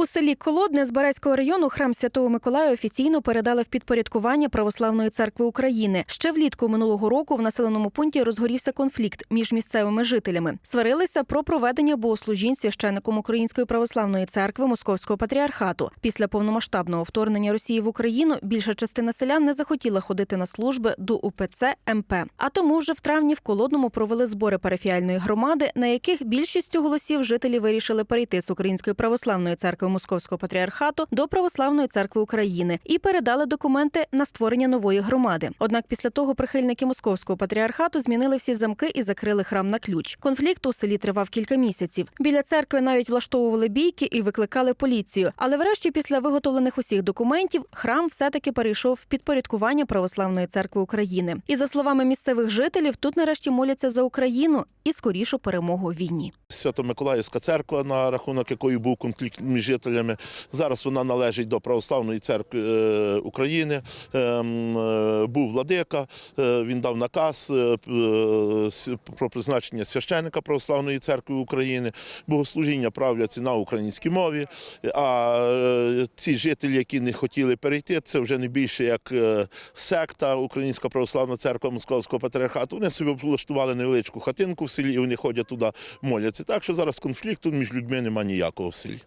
У селі Колодне з Барецького району храм Святого Миколая офіційно передали в підпорядкування Православної церкви України. Ще влітку минулого року в населеному пункті розгорівся конфлікт між місцевими жителями. Сварилися про проведення богослужінь священником Української православної церкви Московського патріархату. Після повномасштабного вторгнення Росії в Україну більша частина селян не захотіла ходити на служби до УПЦ МП. А тому вже в травні в Колодному провели збори парафіальної громади, на яких більшістю голосів жителі вирішили перейти з Української православної церкви Московського патріархату до Православної церкви України і передали документи на створення нової громади. Однак після того прихильники Московського патріархату змінили всі замки і закрили храм на ключ. Конфлікт у селі тривав кілька місяців. Біля церкви навіть влаштовували бійки і викликали поліцію. Але врешті, після виготовлених усіх документів, храм все-таки перейшов в підпорядкування Православної церкви України. І за словами місцевих жителів, тут нарешті моляться за Україну і скорішу перемогу війні. Свято-Миколаївська церква, на рахунок якої був конфлікт між жителями. Зараз вона належить до Православної церкви е, України. Ем, е, Був владика, е, він дав наказ про призначення священника Православної церкви України. Богослужіння правляться на українській мові. А ці жителі, які не хотіли перейти, це вже не більше як секта Українська православна церква Московського патріархату. Вони собі влаштували невеличку хатинку в селі, і вони ходять туди, моляться. Так що зараз конфлікту між людьми немає ніякого в селі.